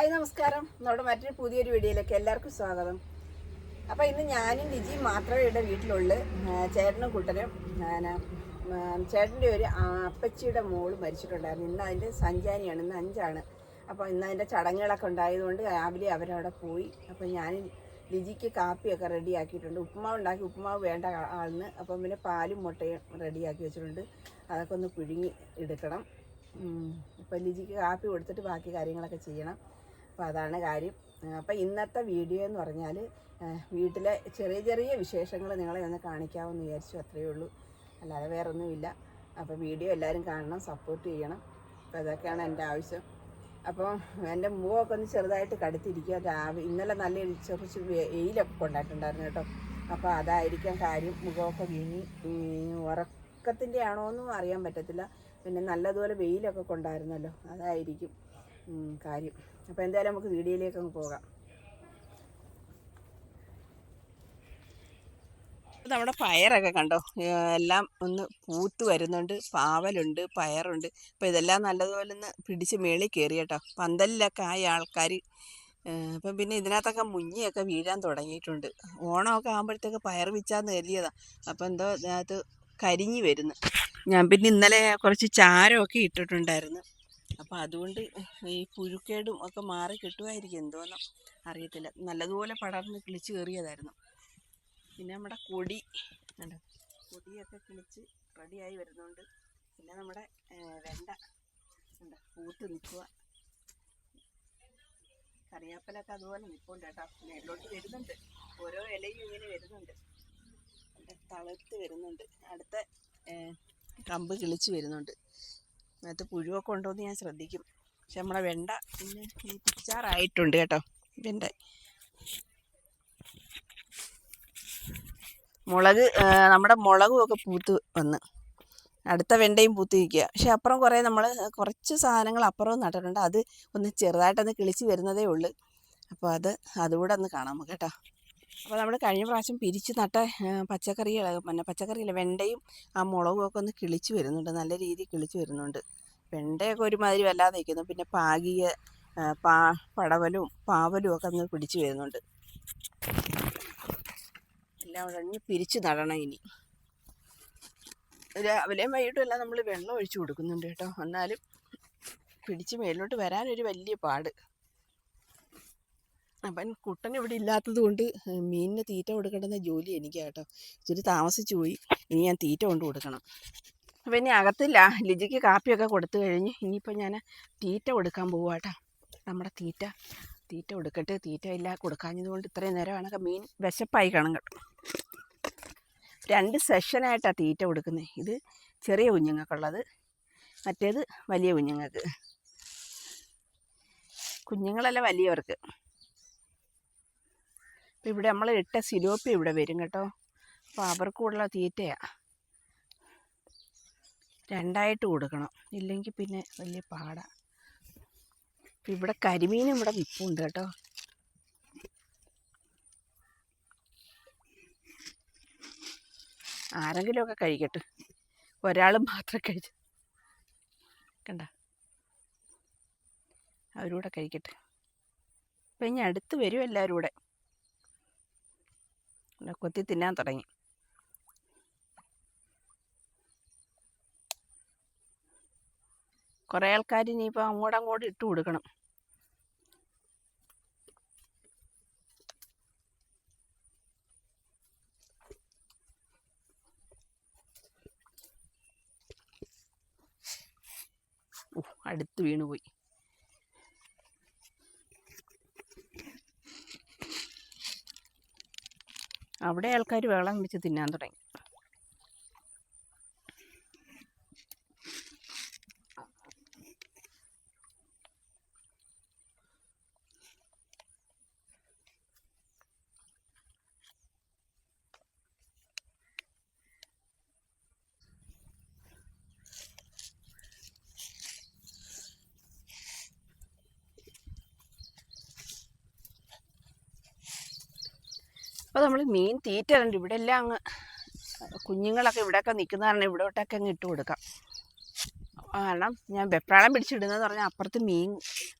Hi നമസ്കാരം. നമ്മുടെ മറ്റൊരു പുതിയൊരു വീഡിയോയിലേക്ക് എല്ലാവർക്കും സ്വാഗതം. അപ്പോൾ ഇന്ന് ഞാനും ലിജിയും മാത്രമേ ഇവിടെ വീട്ടിലുള്ളൂ. ചേട്ടനും കുട്ടനും. ചേട്ടന്റെ ഒരു അപ്പച്ചിയുടെ മോൾ മരിച്ചിട്ടുണ്ടായിരുന്നു. ഇന്ന് അതിന്റെ സഞ്ചാനിയാണ് ഇന്ന് അഞ്ചാണ്. അപ്പോൾ ഇന്ന് അതിന്റെ ചടങ്ങുകളൊക്കെ ഉണ്ടായതുകൊണ്ട് രാവിലെ അവരവിടെ പോയി. അപ്പോൾ ഞാൻ ലിജിക്ക് കാപ്പിയൊക്കെ റെഡിയാക്കിയിട്ടുണ്ട്. ഉപ്പുമാവ് ഉണ്ടാക്കി. ഉപ്പുമാവ് വേണ്ട ആളിന്. അപ്പം പിന്നെ പാലും മുട്ടയും റെഡിയാക്കി വെച്ചിട്ടുണ്ട്. അതൊക്കെ ഒന്ന് പിഴുങ്ങി എടുക്കണം. ഇപ്പം ലിജിക്ക് കാപ്പി കൊടുത്തിട്ട് ബാക്കി കാര്യങ്ങളൊക്കെ ചെയ്യണം. അപ്പോൾ അതാണ് കാര്യം. അപ്പോൾ ഇന്നത്തെ വീഡിയോ എന്ന് പറഞ്ഞാൽ വീട്ടിലെ ചെറിയ ചെറിയ വിശേഷങ്ങൾ നിങ്ങളെ ഒന്ന് കാണിക്കാമെന്ന് വിചാരിച്ചു അത്രയേ ഉള്ളൂ. അല്ലാതെ വേറെ ഒന്നുമില്ല അപ്പോൾ വീഡിയോ എല്ലാവരും കാണണം സപ്പോർട്ട് ചെയ്യണം. അപ്പോൾ അതൊക്കെയാണ് എന്റെ ആവശ്യം. അപ്പോൾ എന്റെ മുഖമൊക്കെ ഒന്ന് ചെറുതായിട്ട് കടുത്തിരിക്കുക. രാവിലെ ഇന്നലെ നല്ല ചെറു വെയിലൊക്കെ കൊണ്ടായിട്ടുണ്ടായിരുന്നു കേട്ടോ. അപ്പോൾ അതായിരിക്കാം കാര്യം. മുഖമൊക്കെ വീങ്ങി ഉറക്കത്തിന്റെ ആണോ എന്നും അറിയാൻ പറ്റത്തില്ല. പിന്നെ നല്ലതുപോലെ വെയിലൊക്കെ കൊണ്ടായിരുന്നല്ലോ. അതായിരിക്കും. കാര്യം. അപ്പോൾ എന്തായാലും നമുക്ക് വീഡിയോയിലേക്ക് അങ്ങ് പോകാം. നമ്മുടെ പയറൊക്കെ കണ്ടോ? എല്ലാം ഒന്ന് പൂത്ത് വരുന്നുണ്ട്. പാവലുണ്ട് പയറുണ്ട്. അപ്പോൾ ഇതെല്ലാം നല്ലതുപോലെ ഒന്ന് പിടിച്ച് മേളിൽ കയറി കേട്ടോ. പന്തലിലൊക്കെ ആയ ആൾക്കാർ അപ്പം പിന്നെ ഇതിനകത്തൊക്കെ മുഞ്ഞിയൊക്കെ വീഴാൻ തുടങ്ങിയിട്ടുണ്ട്. ഓണമൊക്കെ ആകുമ്പോഴത്തേക്ക് പയർ വിച്ചാന്ന് കരുതിയതാണ് അപ്പോൾ എന്തോ ഇതിനകത്ത് കരിഞ്ഞു വരുന്നു. ഞാൻ പിന്നെ ഇന്നലെ കുറച്ച് ചാരമൊക്കെ ഇട്ടിട്ടുണ്ടായിരുന്നു. അപ്പോൾ അതുകൊണ്ട് ഈ പുഴുക്കേടും ഒക്കെ മാറി കിട്ടുമായിരിക്കും എന്തോന്നോ അറിയത്തില്ല. നല്ലതുപോലെ പടർന്ന് കിളിച്ച് കയറിയതായിരുന്നു. പിന്നെ നമ്മുടെ കൊടി കണ്ടോ? കൊടിയൊക്കെ കിളിച്ച് റെഡിയായി വരുന്നുണ്ട്. പിന്നെ നമ്മുടെ വെണ്ട ഉണ്ട് പൂത്ത് നിൽക്കുക കറിയാപ്പലൊക്കെ അതുപോലെ നിൽപ്പുണ്ട് കേട്ടോ. മേലോട്ട് വരുന്നുണ്ട്. ഓരോ ഇലയും ഇങ്ങനെ വരുന്നുണ്ട്. തളർത്ത് വരുന്നുണ്ട്. അടുത്ത കമ്പ് കിളിച്ച് വരുന്നുണ്ട്. അതിനകത്ത് പുഴുവൊക്കെ ഉണ്ടോയെന്ന് ഞാൻ ശ്രദ്ധിക്കും. പക്ഷെ നമ്മളെ വെണ്ട പിന്നെ ഈ പിച്ചാറായിട്ടുണ്ട് കേട്ടോ വെണ്ട. മുളക് നമ്മുടെ മുളകും ഒക്കെ പൂത്ത് വന്ന്. അടുത്ത വെണ്ടയും പൂത്ത് നിൽക്കുക. പക്ഷെ അപ്പുറം കുറേ നമ്മൾ കുറച്ച് സാധനങ്ങൾ അപ്പുറവും നട്ടിട്ടുണ്ട്. അത് ഒന്ന് ചെറുതായിട്ടൊന്ന് കിളിച്ച് വരുന്നതേ ഉള്ളൂ. അപ്പോൾ അത് അതുകൂടെ ഒന്ന് കാണാം നമുക്ക് കേട്ടോ. അപ്പോൾ നമ്മൾ കഴിഞ്ഞ പ്രാവശ്യം പിരിച്ച് നട്ട പച്ചക്കറികൾ പിന്നെ പച്ചക്കറിയില്ല വെണ്ടയും ആ മുളകും ഒക്കെ ഒന്ന് കിളിച്ച് വരുന്നുണ്ട്. നല്ല രീതിയിൽ കിളിച്ച് വരുന്നുണ്ട്. വെണ്ടയൊക്കെ ഒരുമാതിരി വല്ലാതെ നിൽക്കുന്നു പിന്നെ പാകിയ പാ പടവലും പാവലും ഒക്കെ ഒന്ന് പിടിച്ച് വരുന്നുണ്ട്. എല്ലാം ഉടഞ്ഞ് പിരിച്ച് നടണം ഇനി. രാവിലെയും വൈകിട്ടും എല്ലാം നമ്മൾ വെള്ളം ഒഴിച്ചു കൊടുക്കുന്നുണ്ട് കേട്ടോ. എന്നാലും പിടിച്ച് മേലോട്ട് വരാനൊരു വലിയ പാട്. അപ്പം കുട്ടൻ ഇവിടെ ഇല്ലാത്തത് കൊണ്ട് മീനിന് തീറ്റ കൊടുക്കേണ്ടുന്ന ജോലി എനിക്ക് കേട്ടോ ഇച്ചിരി താമസിച്ചു പോയി. ഇനി ഞാൻ തീറ്റ കൊണ്ട് കൊടുക്കണം. അപ്പം ഇനി അകത്തില്ല. ലിജിക്ക് കാപ്പിയൊക്കെ കൊടുത്തു കഴിഞ്ഞ് ഇനിയിപ്പോൾ ഞാൻ തീറ്റ കൊടുക്കാൻ പോവാട്ടോ. നമ്മുടെ തീറ്റ. തീറ്റ കൊടുക്കട്ടെ. തീറ്റ ഇല്ല. കൊടുക്കാഞ്ഞത് കൊണ്ട് ഇത്രയും നേരമാണൊക്കെ മീൻ വിശപ്പായി കാണും കേട്ടോ. രണ്ട് സെഷനായിട്ടാണ് തീറ്റ കൊടുക്കുന്നത് ഇത് ചെറിയ കുഞ്ഞുങ്ങൾക്കുള്ളത്. മറ്റേത് വലിയ കുഞ്ഞുങ്ങൾക്ക്. കുഞ്ഞുങ്ങളല്ല വലിയവർക്ക്. അപ്പോൾ ഇവിടെ നമ്മൾ ഇട്ട സിലോപ്പി ഇവിടെ വരും കേട്ടോ. അപ്പോൾ അവർക്കുള്ള തീറ്റയാണ് രണ്ടായിട്ട് കൊടുക്കണം. ഇല്ലെങ്കിൽ പിന്നെ വലിയ പാടാണ് അപ്പം ഇവിടെ കരിമീനും ഇവിടെ വിപ്പുണ്ട് കേട്ടോ. ആരെങ്കിലുമൊക്കെ കഴിക്കട്ടെ. ഒരാൾ മാത്രം കഴിച്ചു. കണ്ട? അവരൂടെ കഴിക്കട്ടെ. അപ്പം ഇനി അടുത്ത് വരും എല്ലാവരും കൂടെ കൊത്തി തിന്നാൻ തുടങ്ങി കുറേ ആൾക്കാർ ഇനിയിപ്പോൾ അങ്ങോട്ടും അങ്ങോട്ടും ഇട്ട് കൊടുക്കണം. അടുത്ത് വീണു അവിടെ ആൾക്കാർ വെള്ളം വെച്ച് തിന്നാൻ തുടങ്ങി. അപ്പോൾ നമ്മൾ മീൻ തീറ്റ കണ്ട് ഇവിടെ എല്ലാം അങ്ങ് കുഞ്ഞുങ്ങളൊക്കെ ഇവിടെയൊക്കെ നിൽക്കുന്ന കാരണം ഇവിടോട്ടൊക്കെ അങ്ങ് ഇട്ട് കൊടുക്കാം. കാരണം ഞാൻ വെപ്രാളം പിടിച്ചിടുന്നതെന്ന് പറഞ്ഞാൽ അപ്പുറത്ത് മീൻ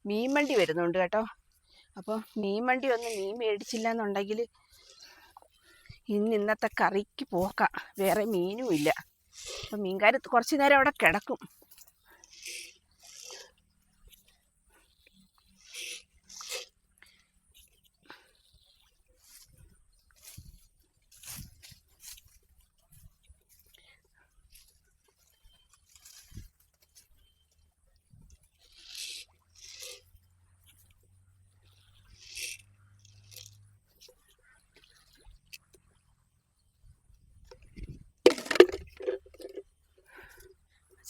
മീൻ വണ്ടി വരുന്നുണ്ട് കേട്ടോ. അപ്പോൾ മീൻ വണ്ടി ഒന്ന് മീൻ മേടിച്ചില്ല എന്നുണ്ടെങ്കിൽ ഇന്ന് ഇന്നത്തെ കറിക്ക് പോക്കാം. വേറെ മീനും ഇല്ല. അപ്പം മീൻകാർ കുറച്ച് നേരം അവിടെ കിടക്കും.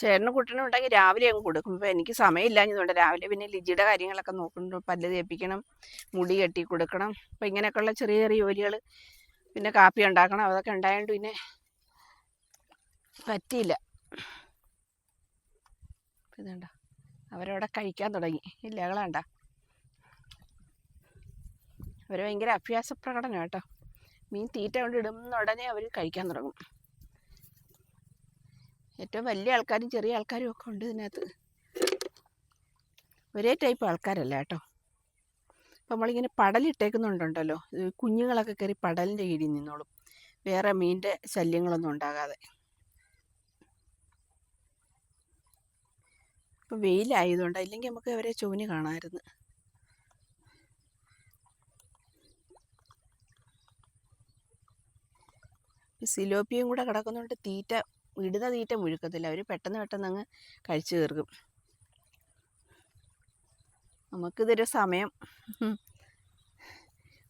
ചേട്ടനും കുട്ടനും ഉണ്ടെങ്കിൽ രാവിലെ അങ്ങ് കൊടുക്കും. ഇപ്പം എനിക്ക് സമയമില്ലാഞ്ഞതുകൊണ്ട് രാവിലെ പിന്നെ ലിജിയുടെ കാര്യങ്ങളൊക്കെ നോക്കുന്നുണ്ട് പല്ല് തേപ്പിക്കണം മുടി കെട്ടി കൊടുക്കണം. അപ്പം ഇങ്ങനെയൊക്കെയുള്ള ചെറിയ ചെറിയ ജോലികൾ പിന്നെ കാപ്പി ഉണ്ടാക്കണം അതൊക്കെ ഉണ്ടായതുകൊണ്ട് പിന്നെ പറ്റിയില്ല. ഇതുണ്ട? അവരവിടെ കഴിക്കാൻ തുടങ്ങി. ഇല്ലകളാണ്ട അവർ ഭയങ്കര അഭ്യാസ പ്രകടനം കേട്ടോ. മീൻ തീറ്റ കൊണ്ട് ഇടുന്ന ഉടനെ അവർ കഴിക്കാൻ തുടങ്ങും. ഏറ്റവും വലിയ ആൾക്കാരും ചെറിയ ആൾക്കാരും ഒക്കെ ഉണ്ട് ഇതിനകത്ത്. ഒരേ ടൈപ്പ് ആൾക്കാരല്ല കേട്ടോ. അപ്പം നമ്മളിങ്ങനെ പടലിട്ടേക്കുന്നുണ്ടല്ലോ കുഞ്ഞുങ്ങളൊക്കെ കയറി പടലിന്റെ കീഴിൽ നിന്നോളും. വേറെ മീനിന്റെ ശല്യങ്ങളൊന്നും ഉണ്ടാകാതെ. ഇപ്പം വെയിലായതുകൊണ്ട് ഇല്ലെങ്കിൽ നമുക്ക് അവരെ ചൂന് കാണാമായിരുന്നു. സിലോപ്പിയും കൂടെ കിടക്കുന്നതുകൊണ്ട് തീറ്റ ഇടുന്ന തീറ്റ മുഴുക്കത്തില്ല. അവർ പെട്ടെന്ന് പെട്ടെന്ന് അങ്ങ് കഴിച്ചു തീർക്കും. നമുക്കിതൊരു സമയം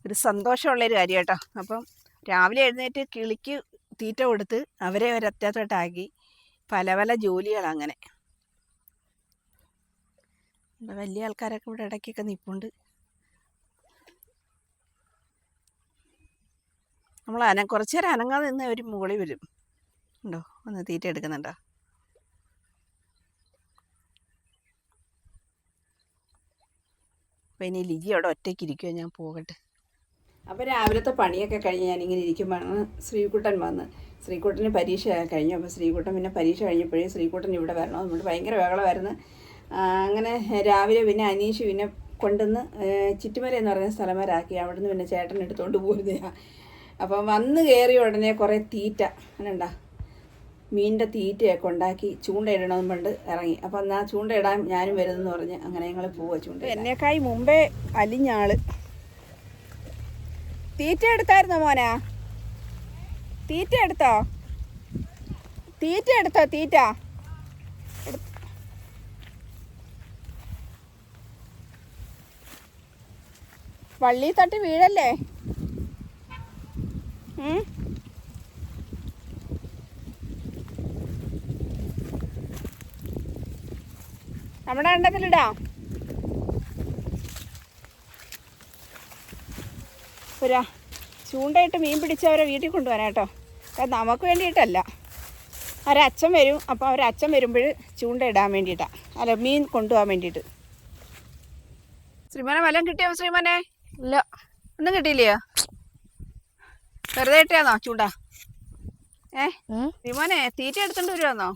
ഒരു സന്തോഷമുള്ളൊരു കാര്യം കേട്ടോ അപ്പം രാവിലെ എഴുന്നേറ്റ് കിളിക്ക് തീറ്റ കൊടുത്ത് അവരെ ഒരറ്റത്തോട്ടാക്കി പല പല ജോലികളങ്ങനെ വലിയ ആൾക്കാരൊക്കെ ഇവിടെ ഇടയ്ക്കൊക്കെ നിൽപ്പുണ്ട് നമ്മൾ അന കുറച്ച് നേരം അനങ്ങാതെ നിന്ന് അവർ മുകളിൽ വരും. ഉണ്ടോ? ഒന്ന് തീറ്റ എടുക്കുന്നുണ്ടോ? അപ്പം ഇനി ലിജി അവിടെ ഒറ്റയ്ക്ക് ഇരിക്കുമോ ഞാൻ പോകട്ടെ. അപ്പോൾ രാവിലത്തെ പണിയൊക്കെ കഴിഞ്ഞ് ഞാനിങ്ങനെ ഇരിക്കുമ്പോഴാണ് ശ്രീകുട്ടൻ വന്ന്. ശ്രീകുട്ടന് പരീക്ഷ കഴിഞ്ഞു. അപ്പോൾ ശ്രീകുട്ടൻ പിന്നെ പരീക്ഷ കഴിഞ്ഞപ്പോഴേ ശ്രീകുട്ടൻ ഇവിടെ വരണം. നമ്മൾ ഭയങ്കര ബഹളമായിരുന്നു. അങ്ങനെ രാവിലെ പിന്നെ അനീഷ് പിന്നെ കൊണ്ടുവന്ന് ചുറ്റുമല എന്ന് പറയുന്ന സ്ഥലം വരെ ആക്കി അവിടുന്ന് പിന്നെ ചേട്ടൻ എടുത്തുകൊണ്ട് പോരുന്നതാണ് അപ്പം വന്ന് കയറിയ ഉടനെ കുറേ തീറ്റ. അങ്ങനെയുണ്ടാ? മീനിന്റെ തീറ്റയൊക്കെ ഉണ്ടാക്കി ചൂണ്ടയിടണമെന്ന് പണ്ട് ഇറങ്ങി. അപ്പം എന്നാൽ ചൂണ്ടയിടാൻ ഞാനും വരുന്നെന്ന് പറഞ്ഞ് അങ്ങനെ ഞങ്ങൾ പോവുക ചൂണ്ട എന്നേക്കായി മുമ്പേ അലിഞ്ഞാൾ. തീറ്റ എടുത്തായിരുന്നോ മോനാ? തീറ്റ എടുത്തോ? തീറ്റ എടുത്തോ തീറ്റ? വള്ളി തട്ടി വീഴല്ലേ? നമ്മുടെ എണ്ണത്തിലിടാം പുരാ ചൂണ്ടയിട്ട് മീൻ പിടിച്ച് അവരെ വീട്ടിൽ കൊണ്ടുവരാം കേട്ടോ. അത് നമുക്ക് വേണ്ടിയിട്ടല്ല. ഒരച്ഛൻ വരും. അപ്പോൾ അവരച്ഛൻ വരുമ്പോൾ ചൂണ്ട ഇടാൻ വേണ്ടിയിട്ടാണ് അല്ല മീൻ കൊണ്ടുപോകാൻ വേണ്ടിയിട്ട്. ശ്രീമോനെ വല്ലതും കിട്ടിയോ ശ്രീമോനെ? ഇല്ല. ഒന്നും കിട്ടിയില്ലയോ? വെറുതെ ഇട്ടിയാന്നോ ചൂണ്ട? ഏ. ശ്രീമോനെ തീറ്റ എടുത്തോണ്ട് വരുവാന്നോ?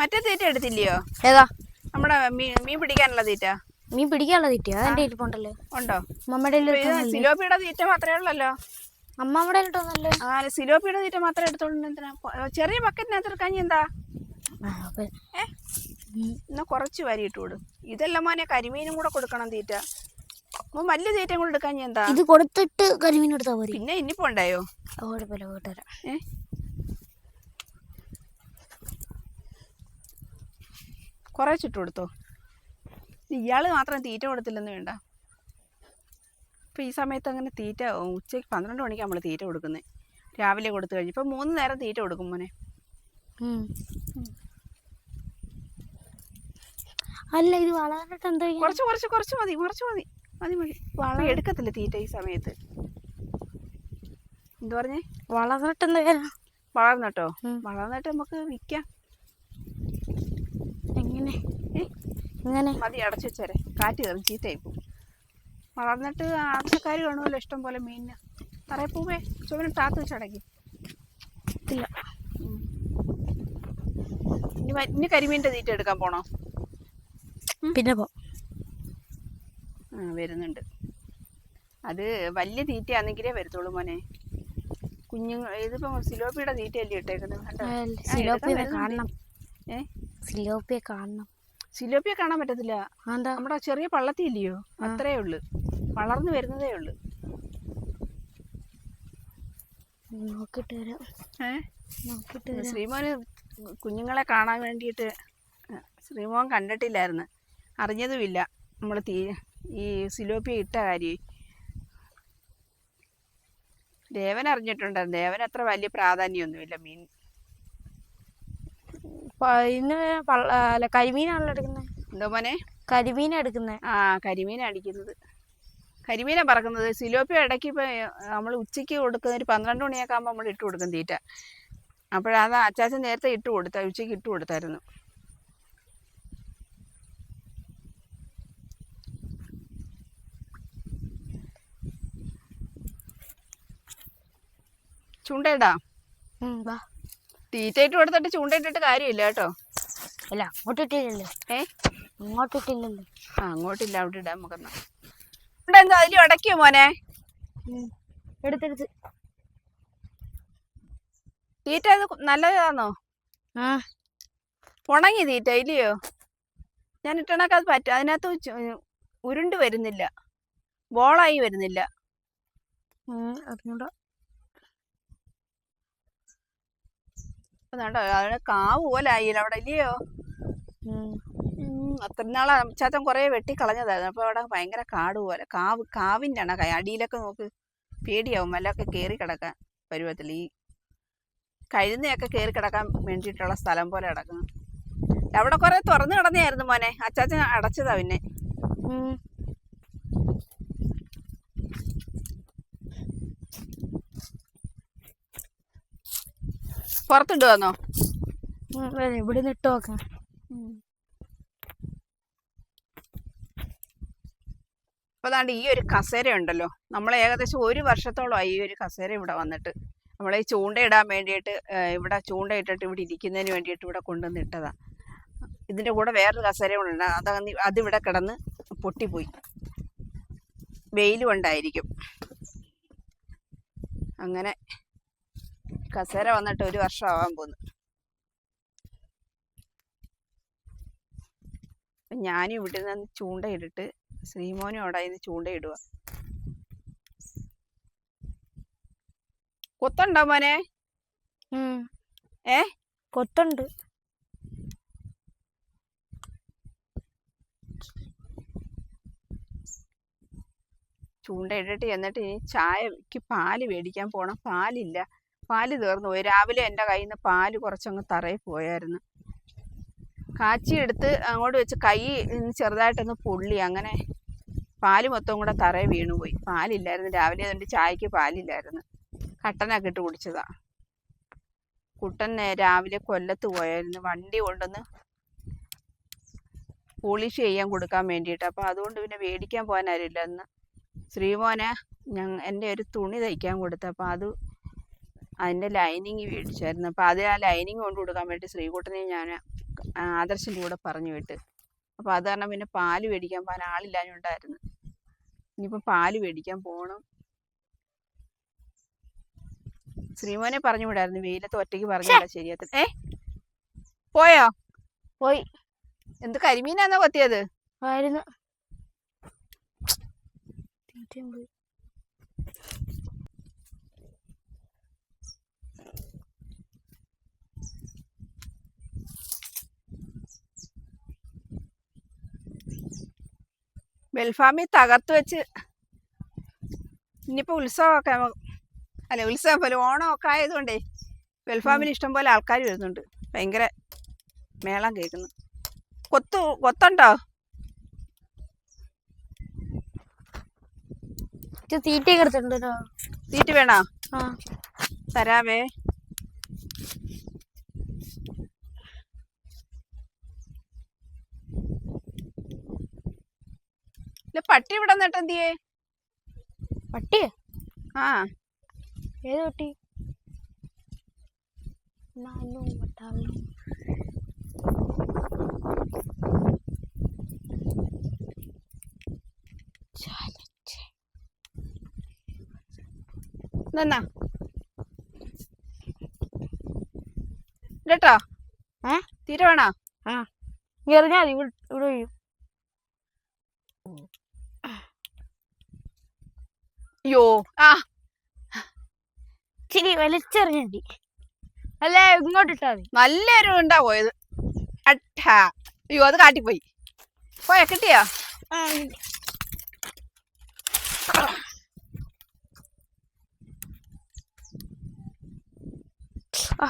മറ്റേ തീറ്റ എടുത്തില്ലയോ? ഏതാ? നമ്മുടെ മീൻ പിടിക്കാനുള്ള തീറ്റ? മീൻ പിടിക്കാനുള്ള തീറ്റ അതെന്റെ ഇരിപ്പുണ്ടല്ലോ ഉണ്ടോ? മമ്മയുടെ സിലോപ്പിയുടെ തീറ്റ മാത്രമേ ഉള്ളല്ലോ. അമ്മമ്മയുടെ ഇട്ടോന്നല്ലേ ആ സിലോപ്പിയുടെ തീറ്റ മാത്രമേ എടുത്തോളൂ. എന്തിനാ? ചെറിയ ബക്കറ്റിനകത്ത് എടുക്കാൻ എന്താ? എന്നാ കുറച്ച് വരി ഇട്ട് വിടും ഇതെല്ലാം മോനെ കരിമീനും കൂടെ കൊടുക്കണം തീറ്റ. അപ്പൊ വലിയ തീറ്റയും കൂടെ എടുക്കാൻ എന്താ? ഇത് കൊടുത്തിട്ട് കരിമീൻ എടുത്താ പോരി? പിന്നെ ഇനിയിപ്പോ ഉണ്ടായോ? കുഴപ്പമില്ല വീട്ടുതരാം ഏ? കുറേ ചുട്ട് കൊടുത്തോ ഇയാൾ മാത്രം തീറ്റ കൊടുത്തില്ലെന്ന് വേണ്ട. ഇപ്പം ഈ സമയത്ത് അങ്ങനെ തീറ്റ ഉച്ചയ്ക്ക് പന്ത്രണ്ട് മണിക്ക് നമ്മൾ തീറ്റ കൊടുക്കുന്നത് രാവിലെ കൊടുത്തു കഴിഞ്ഞു. ഇപ്പം മൂന്ന് നേരം തീറ്റ കൊടുക്കും മോനെ. അല്ല ഇത് വളർന്നിട്ട് എന്താ? കുറച്ച് കുറച്ച് കുറച്ച് മതി കുറച്ച് മതി. മതി മതി. വളം എടുക്കത്തില്ല തീറ്റ ഈ സമയത്ത്? എന്തു പറഞ്ഞേ? വളർന്നിട്ട് എന്താ? വളർന്നട്ടോ. വളർന്നിട്ട് നമുക്ക് വിൽക്കാം എങ്ങനെ ഇങ്ങനെ. എങ്ങനെ മതി അടച്ചു വെച്ചേരെ. കാറ്റ് കയറും ചീത്തയായി പോകും വളർന്നിട്ട് ആവശ്യക്കാർ കാണുമല്ലോ ഇഷ്ടം പോലെ മീനിന്. തറയെ പോവേ ചുവന് താത്ത് വെച്ചടക്കി ഇല്ല. ഇനി ഇനി കരിമീന്റെ തീറ്റ എടുക്കാൻ പോണോ? പിന്നെ പോ. ആ വരുന്നുണ്ട്. അത് വലിയ തീറ്റയാണെങ്കിലേ വരത്തുള്ളൂ മോനെ. കുഞ്ഞുങ്ങൾ ഇതിപ്പോ സിലോപ്പിയുടെ തീറ്റയല്ലേ ഇട്ടേക്കുന്നത്? ഏ? സിലോപ്പിയെ കാണണം. സിലോപ്പിയെ കാണാൻ പറ്റത്തില്ല. നമ്മുടെ ചെറിയ പള്ളത്തി ഇല്ലയോ അത്രേ ഉള്ളു. വളർന്നു വരുന്നതേ ഉള്ളു. നോക്കിട്ട് വരാം. നോക്കിട്ട് വരാം. ശ്രീമോന് കുഞ്ഞുങ്ങളെ കാണാൻ വേണ്ടിയിട്ട് ശ്രീമോൻ കണ്ടിട്ടില്ലായിരുന്നു. അറിഞ്ഞതുമില്ല. നമ്മൾ തീ ഈ സിലോപ്പിയ ഇട്ട കാര്യം. ദേവൻ അറിഞ്ഞിട്ടുണ്ടായിരുന്നു ദേവൻ അത്ര വലിയ പ്രാധാന്യമൊന്നുമില്ല. മീൻ ഇന്ന് അല്ല കരിമീനാണല്ലോ എടുക്കുന്നത് എന്തോ മോനെ? കരിമീൻ എടുക്കുന്നത് ആ കരിമീൻ അടിക്കുന്നത്. കരിമീനെ പറക്കുന്നത്. സിലോപ്പി ഇടയ്ക്ക് ഇപ്പോൾ നമ്മൾ ഉച്ചയ്ക്ക് കൊടുക്കുന്ന ഒരു പന്ത്രണ്ട് മണിയൊക്കെ ആകുമ്പോൾ നമ്മൾ ഇട്ട് കൊടുക്കും തീറ്റ. അപ്പോഴത് അച്ചാച്ചൻ നേരത്തെ ഇട്ട് കൊടുത്ത ഉച്ചയ്ക്ക് ഇട്ട് കൊടുത്തായിരുന്നു. ചൂണ്ടയിടാ വാ. തീറ്റ ഇട്ട് കൊടുത്തിട്ട് ചൂണ്ടയിട്ടിട്ട് കാര്യമില്ല കേട്ടോ. അല്ല അങ്ങോട്ടിട്ടില്ലല്ലോ. ഏ? അങ്ങോട്ട് ഇട്ടില്ലല്ലോ ആ അങ്ങോട്ടില്ല അവിടെ ഇടാൻ നമുക്കെന്നാ ഇവിടെ എന്താ അതിൽ ഉടക്കിയോ മോനെ? എടുത്തെടുത്ത്. തീറ്റ അത് നല്ലതാണോ ഉണങ്ങി തീറ്റ ഇല്ലയോ? ഞാൻ ഇട്ടണക്ക് അത് പറ്റും. അതിനകത്ത് ഉരുണ്ട് വരുന്നില്ല. ബോളായി വരുന്നില്ല. അറിഞ്ഞൂടാ അതുകൊണ്ടോ അതിന് കാവ് പോലെ ആയില്ല അവിടെ ഇല്ലയോ? അത്ര നാളെ ചാത്തൻ കുറേ വെട്ടിക്കളഞ്ഞതായിരുന്നു അപ്പോൾ അവിടെ ഭയങ്കര കാട് പോലെ കാവ് കാവിന്റെ ആണ് അടിയിലൊക്കെ നോക്ക്. പേടിയാവും വല്ലതൊക്കെ കേറി കിടക്കാൻ പരുവത്തിൽ. ഈ കഴുന്നയൊക്കെ കേറി കിടക്കാൻ വേണ്ടിയിട്ടുള്ള സ്ഥലം പോലെ കിടക്കുന്നു. അവിടെ കുറേ തുറന്നു കിടന്നായിരുന്നു മോനെ. അച്ചാച്ചൻ അടച്ചതാ പിന്നെ. ഉം, വരെ, ഇവിടെ നിന്ന് ഇട്ട് നോക്കാം. അപ്പോൾ അതാണ്ട് ഈ ഒരു കസേര ഉണ്ടല്ലോ. നമ്മൾ ഏകദേശം ഒരു വർഷത്തോളമായി ഈ ഒരു കസേര ഇവിടെ വന്നിട്ട്. നമ്മൾ ഈ ചൂണ്ടയിടാൻ വേണ്ടിയിട്ട് ഇവിടെ ചൂണ്ടയിട്ടിട്ട് ഇവിടെ ഇരിക്കുന്നതിന് വേണ്ടിയിട്ട് ഇവിടെ കൊണ്ടുവന്ന് ഇട്ടതാ. ഇതിന്റെ കൂടെ വേറൊരു കസേര ഉണ്ട് അത് അതിവിടെ കിടന്ന് പൊട്ടിപ്പോയി. വെയിൽ ഉണ്ടായിരിക്കും. അങ്ങനെ കസേര വന്നിട്ട് ഒരു വർഷം ആവാൻ പോന്നു ഞാനും ഇവിടെ നിന്ന് ചൂണ്ടയിട്ടിട്ട് ശ്രീമോനും അവിടെ ഇന്ന് ചൂണ്ടയിടുക കൊത്തുണ്ടോ മോനെ. ഏ? കൊത്തുണ്ട്. ചൂണ്ടയിട്ടിട്ട് എന്നിട്ട് ഇനി ചായക്ക് പാൽ മേടിക്കാൻ പോണം. പാലില്ല. പാൽ തീർന്നു പോയി. രാവിലെ എന്റെ കയ്യിൽ നിന്ന് പാൽ കുറച്ചങ്ങ് തറയിൽ പോയായിരുന്നു. കാച്ചി എടുത്ത് അങ്ങോട്ട് വെച്ച് കൈ ചെറുതായിട്ടൊന്ന് പൊള്ളി. അങ്ങനെ പാൽ മൊത്തം കൂടെ തറയിൽ വീണുപോയി പാലില്ലായിരുന്നു. രാവിലെ അതുകൊണ്ട് ചായക്ക് പാലില്ലായിരുന്നു. കട്ടനൊക്കെ ഇട്ട് കുടിച്ചതാ. കുട്ടൻ രാവിലെ കൊല്ലത്ത് പോയായിരുന്നു. വണ്ടി കൊണ്ടുവന്ന് പോളിഷ് ചെയ്യാൻ കൊടുക്കാൻ വേണ്ടിയിട്ട്. അപ്പോൾ അതുകൊണ്ട് പിന്നെ മേടിക്കാൻ പോകാനാരില്ലെന്ന് ശ്രീമോനെ ഞങ്ങ എന്റെ ഒരു തുണി തയ്ക്കാൻ കൊടുത്തു. അപ്പോൾ അത് അതിന്റെ ലൈനിങ് മേടിച്ചായിരുന്നു. അപ്പോൾ അത് ആ ലൈനിങ് കൊണ്ട് കൊടുക്കാൻ വേണ്ടി ശ്രീകുട്ടനെ ഞാൻ ആദർശിന്റെ കൂടെ പറഞ്ഞു വിട്ട്. അപ്പോൾ അത് കാരണം പിന്നെ പാൽ മേടിക്കാൻ പോകാൻ ആളില്ലാഞ്ഞുണ്ടായിരുന്നു ഇനിയിപ്പോൾ പാൽ മേടിക്കാൻ പോകണം ശ്രീമോനെ പറഞ്ഞു വിടായിരുന്നു. വെയിലത്ത് ഒറ്റയ്ക്ക് പറഞ്ഞില്ല ശരിയത്തില്ല ഏ? പോയോ? പോയി. എന്ത് കരിമീനാന്നോ കൊത്തിയത്? ആയിരുന്നു. ബെൽഫാമി തകർത്ത് വെച്ച് ഇനിയിപ്പോൾ ഉത്സവമൊക്കെ അല്ലെ അല്ല ഉത്സവം പോലെ ഓണമൊക്കെ ആയതുകൊണ്ടേ ബെൽഫാമിൽ ഇഷ്ടം പോലെ ആൾക്കാർ വരുന്നുണ്ട്. ഭയങ്കര മേളം കേൾക്കുന്നു. കൊത്തു കൊത്തുണ്ടോ? തീറ്റ തീറ്റ വേണോ? ആ. തരാവേ. പട്ടി ഇവിടെ നിന്നിട്ട് എന്തിയേ പട്ടി ആ. ഏത് പട്ടി? നിന്നാ. തീരെ വേണോ? ആ. എറിഞ്ഞാൽ ഇവിടെ ഇവിടെ അയ്യോ. ആ. ഇച്ചിരി വലിച്ചെറിഞ്ഞാ മതി. അല്ലേ ഇങ്ങോട്ട് ഇട്ടാ മതി. നല്ലൊരു ഉണ്ടാ പോയത്. അട്ടാ. അയ്യോ അത് കാട്ടിപ്പോയി. പോയ കിട്ടിയോ? ആ,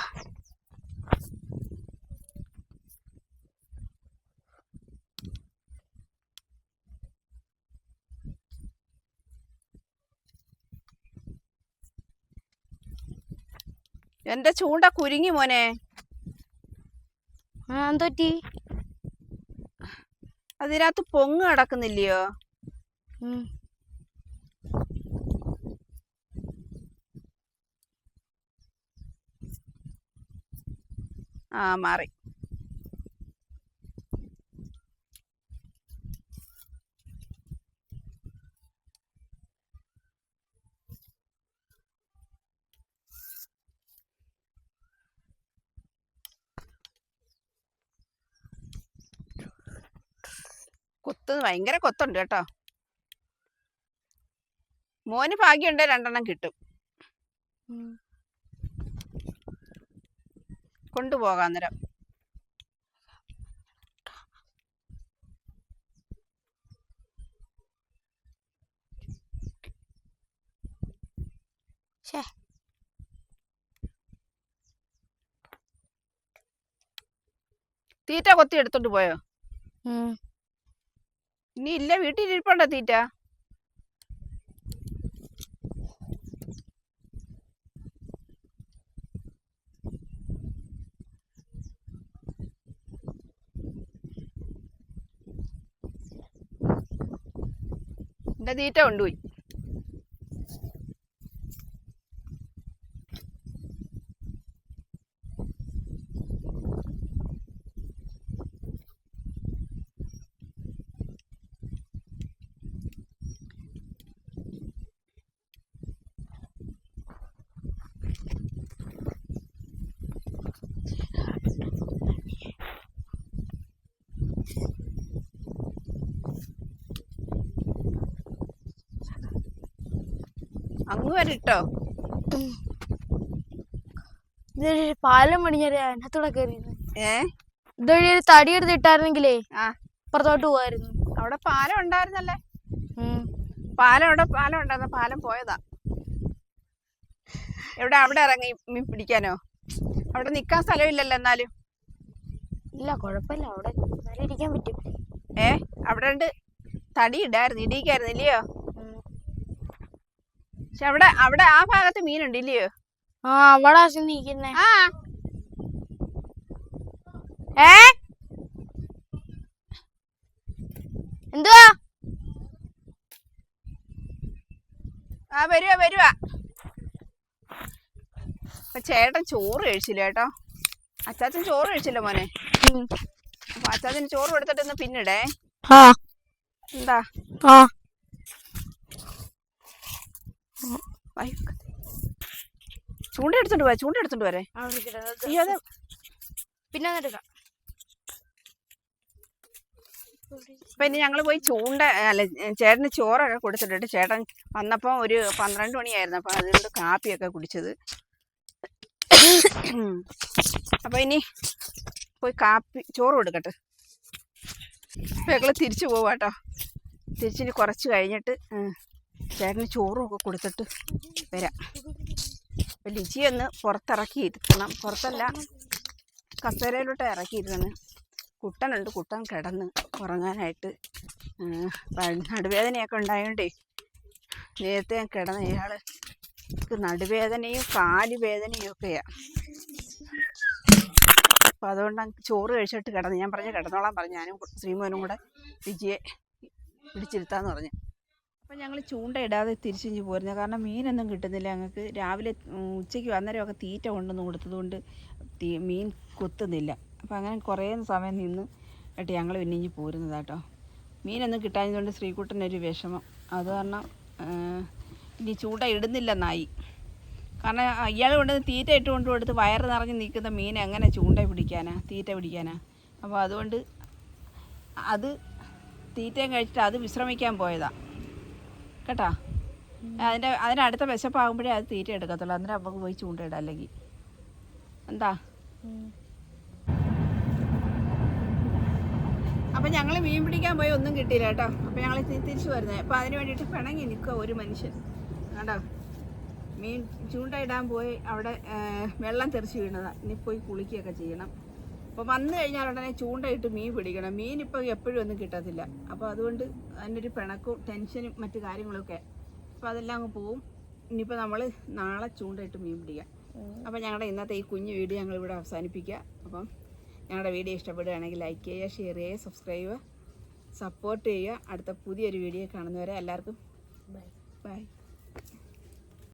എന്റെ ചൂണ്ട കുരുങ്ങി മോനെ? എന്തോറ്റി അതിനകത്ത് പൊങ്ങ് കിടക്കുന്നില്ലയോ? ആ മാറി. കൊത്ത് ഭയങ്കര കൊത്തുണ്ട് കേട്ടോ. മോന് ഭാഗ്യമുണ്ട് രണ്ടെണ്ണം കിട്ടും. കൊണ്ടുപോകാം നേരം. തീറ്റ കൊത്തി എടുത്തോണ്ട് പോയോ. ഇനി ഇല്ല വീട്ടിൽ ഇരിപ്പണ്ട തീറ്റ? എന്റെ തീറ്റ കൊണ്ടുപോയി? അങ്ങ് വരെ ഇട്ടോ ഇതൊരു പാലം പണിഞ്ഞാൽ അതിനകത്തൂടെ കയറി ഏ? ഒരു തടി എടുത്ത് ഇട്ടായിരുന്നെങ്കിലേ ആ. പുറത്തോട്ട് പോവായിരുന്നു. അവിടെ പാലം ഉണ്ടായിരുന്നല്ലേ? പാലം അവിടെ പാലം ഉണ്ടായിരുന്ന പാലം പോയതാ. എവിടെ അവിടെ ഇറങ്ങി മീൻ പിടിക്കാനോ? അവിടെ നിക്കാൻ സ്ഥലമില്ലല്ലോ എന്നാലും. ഇല്ല കുഴപ്പമില്ല. അവിടെ ഇരിക്കാൻ പറ്റും. ഏ? അവിടെ ഉണ്ട് തടി ഇടായിരുന്നു ഇടിക്കായിരുന്നു ഇല്ലയോ. പക്ഷെ അവിടെ അവിടെ ആ ഭാഗത്ത് മീനുണ്ട് ഇല്ലയോ? ആ അവിടെ നീക്കുന്നേ ആ. ഏ? എന്തുവാ? ആ വരുവാ വരുവാ. അപ്പൊ ചേട്ടൻ ചോറ് കഴിച്ചില്ല കേട്ടോ. അച്ചാച്ചൻ ചോറ് കഴിച്ചില്ല മോനെ. അപ്പൊ അച്ചാച്ചന് ചോറ് കൊടുത്തിട്ടൊന്ന് പിന്നിടേ. എന്താ? ആ. ചൂണ്ട എടുത്തോണ്ട് പോവാ ചൂണ്ട എടുത്തോണ്ട് വരെ അവിടെ അയ്യോ അത് പിന്നെ എടുക്കാം അപ്പൊ ഇനി ഞങ്ങൾ പോയി ചൂണ്ട അല്ല ചേട്ടന് ചോറൊക്കെ കൊടുത്തിട്ടുണ്ട്. ചേട്ടൻ വന്നപ്പോൾ ഒരു പന്ത്രണ്ട് മണിയായിരുന്നു. അപ്പൊ അതുകൊണ്ട് കാപ്പിയൊക്കെ കുടിച്ചത്. അപ്പൊ ഇനി പോയി കാപ്പി ചോറ് കൊടുക്കട്ടെ. അപ്പൊ ഞങ്ങൾ തിരിച്ചു പോവാട്ടോ. തിരിച്ചിനി കുറച്ച് കഴിഞ്ഞിട്ട് ചേട്ടന് ചോറും ഒക്കെ കൊടുത്തിട്ട് വരാം. അപ്പൊ ലിജി ഒന്ന് പുറത്തിറക്കി ഇരുത്തണം പുറത്തല്ല കസേരയിലോട്ട് ഇറക്കിയിരുന്നത് കുട്ടനുണ്ട്. കുട്ടൻ കിടന്ന് ഉറങ്ങാനായിട്ട് നടുവേദനയൊക്കെ ഉണ്ടായോണ്ടേ നേരത്തെ ഞാൻ കിടന്ന ഇയാൾ നടുവേദനയും കാൽ വേദനയും ഒക്കെയാ. അപ്പം അതുകൊണ്ട് ചോറ് കഴിച്ചിട്ട് കിടന്ന് ഞാൻ പറഞ്ഞ് കിടന്നോളാൻ പറഞ്ഞു. ഞാനും ശ്രീമോനും കൂടെ രുചിയെ പിടിച്ചിരുത്താന്ന് പറഞ്ഞു. അപ്പം ഞങ്ങൾ ചൂണ്ടയിടാതെ തിരിച്ചിഞ്ഞ് പോരുന്നത് കാരണം മീനൊന്നും കിട്ടുന്നില്ല. ഞങ്ങൾക്ക് രാവിലെ ഉച്ചയ്ക്ക് അന്നേരമൊക്കെ തീറ്റ കൊണ്ടുവന്ന് കൊടുത്തതുകൊണ്ട് മീൻ കൊത്തുന്നില്ല. അപ്പം അങ്ങനെ കുറേ സമയം നിന്ന് കേട്ട് ഞങ്ങൾ പിന്നെ ഇഞ്ഞ് പോരുന്നത് കേട്ടോ മീനൊന്നും കിട്ടാഞ്ഞതുകൊണ്ട് ശ്രീകുട്ടനൊരു വിഷമം. അത് കാരണം ഇനി ചൂണ്ട ഇടുന്നില്ല നായി കാരണം ഇയാൾ കൊണ്ടുവന്ന് തീറ്റ ഇട്ട് കൊണ്ട് കൊടുത്ത് വയറ് നിറഞ്ഞ് നിൽക്കുന്ന മീൻ എങ്ങനെ ചൂണ്ട പിടിക്കാനാ തീറ്റ പിടിക്കാനാ? അപ്പോൾ അതുകൊണ്ട് അത് തീറ്റയും കഴിച്ചിട്ട് അത് വിശ്രമിക്കാൻ പോയതാ. കേട്ടാ. അതിന്റെ അതിന്റെ അടുത്ത വിശപ്പാകുമ്പോഴേ അത് തീറ്റ എടുക്കത്തുള്ളൂ. അന്നേരം നമുക്ക് പോയി ചൂണ്ടയിടാം അല്ലെങ്കിൽ. എന്താ? അപ്പം ഞങ്ങൾ മീൻ പിടിക്കാൻ പോയി ഒന്നും കിട്ടിയില്ല കേട്ടോ. അപ്പം ഞങ്ങൾ തിരിച്ചു വരുന്നത് അപ്പം അതിന് വേണ്ടിയിട്ട് പിണങ്ങി നിൽക്കുക ഒരു മനുഷ്യൻ. കേട്ടോ മീൻ ചൂണ്ടയിടാൻ പോയി. അവിടെ വെള്ളം തെറിച്ച് വീണതാണ് ഇനി പോയി കുളിക്കുകയൊക്കെ ചെയ്യണം. അപ്പോൾ വന്നു കഴിഞ്ഞാൽ ഉടനെ ചൂണ്ടയിട്ട് മീൻ പിടിക്കണം. മീൻ ഇപ്പോൾ എപ്പോഴും ഒന്നും കിട്ടത്തില്ല. അപ്പോൾ അതുകൊണ്ട് അതിനൊരു പിണക്കും ടെൻഷനും മറ്റു കാര്യങ്ങളൊക്കെ അപ്പോൾ അതെല്ലാം അങ്ങ് പോവും. ഇനിയിപ്പോൾ നമ്മൾ നാളെ ചൂണ്ടയിട്ട് മീൻ പിടിക്കാം. അപ്പോൾ ഞങ്ങളുടെ ഇന്നത്തെ ഈ കുഞ്ഞു വീഡിയോ ഞങ്ങൾ ഇവിടെ അവസാനിപ്പിക്കുക. അപ്പം ഞങ്ങളുടെ വീഡിയോ ഇഷ്ടപ്പെടുകയാണെങ്കിൽ ലൈക്ക് ചെയ്യുക ഷെയർ ചെയ്യുക സബ്സ്ക്രൈബ് ചെയ്യുക സപ്പോർട്ട് ചെയ്യുക. അടുത്ത പുതിയൊരു വീഡിയോ കാണുന്നവരെ എല്ലാവർക്കും ബൈ ബൈ